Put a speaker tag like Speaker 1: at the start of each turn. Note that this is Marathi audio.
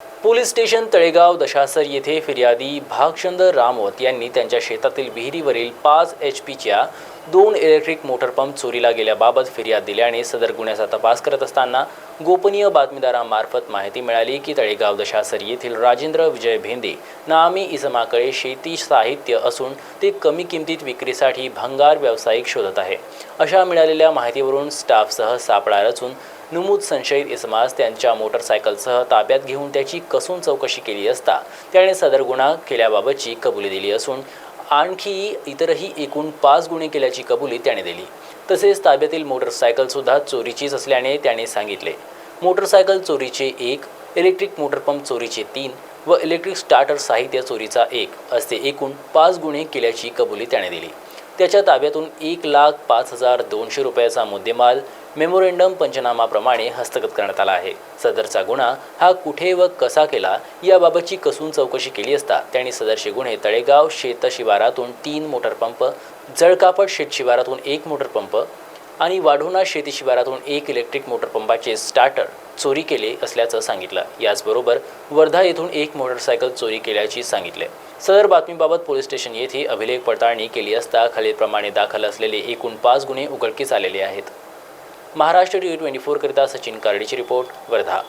Speaker 1: you police station Talegaon Dashasar येथे फिर्यादी भागचंद रामवत यांनी त्यांच्या शेतातील विहिरीवरील पाच एच पीच्या दोन इलेक्ट्रिक मोटर पंप चोरीला गेल्याबाबत फिर्याद दिल्याने सदर गुन्ह्याचा तपास करत असताना गोपनीय बातमीदारांमार्फत माहिती मिळाली की तळेगाव दशासर येथील राजेंद्र विजय भेंदे नामी इसमाकडे शेती साहित्य असून ते कमी किमतीत विक्रीसाठी भंगार व्यावसायिक शोधत आहे. अशा मिळालेल्या माहितीवरून स्टाफसह सापळा रचून नमूद संशयित इसमास त्यांच्या मोटरसायकलसह ताब्यात घेऊन त्याची कसून चौकशी केली असता त्याने सदर गुन्हा केल्याबाबतची कबुली दिली असून आणखी इतरही एकूण पाच गुन्हे केल्याची कबुली त्याने दिली. तसेच ताब्यातील मोटरसायकलसुद्धा चोरीचीच असल्याने त्याने सांगितले. मोटरसायकल चोरीचे एक इलेक्ट्रिक मोटरपंप चोरीचे तीन व इलेक्ट्रिक स्टार्टर साहित्य चोरीचा एक असे एकूण पाच गुन्हे केल्याची कबुली त्याने दिली. त्याच्या ताब्यातून एक लाख पाच हजार दोनशे रुपयाचा मुद्देमाल मेमोरेंडम पंचनामाप्रमाणे हस्तगत करण्यात आला आहे. सदरचा गुन्हा हा कुठे व कसा केला याबाबतची कसून चौकशी केली असता त्यांनी सदरचे गुन्हे तळेगाव शेत शिवारातून तीन मोटरपंप जळकापट शेत शिवारातून एक मोटरपंप आणि वाढोणा शेती शिवारातून एक इलेक्ट्रिक मोटरपंपाचे स्टार्टर चोरी केले असल्याचं सांगितलं. याचबरोबर वर्धा येथून एक मोटरसायकल चोरी केल्याची सांगितले. सदर बातमीबाबत पोलीस स्टेशन येथे अभिलेख पडताळणी केली असता खालीलप्रमाणे दाखल असलेले एकूण पाच गुन्हे उघडकीस आलेले आहेत. महाराष्ट्र टी व्ही ट्वेंटी फोरकरिता सचिन कारडीची रिपोर्ट वर्धा.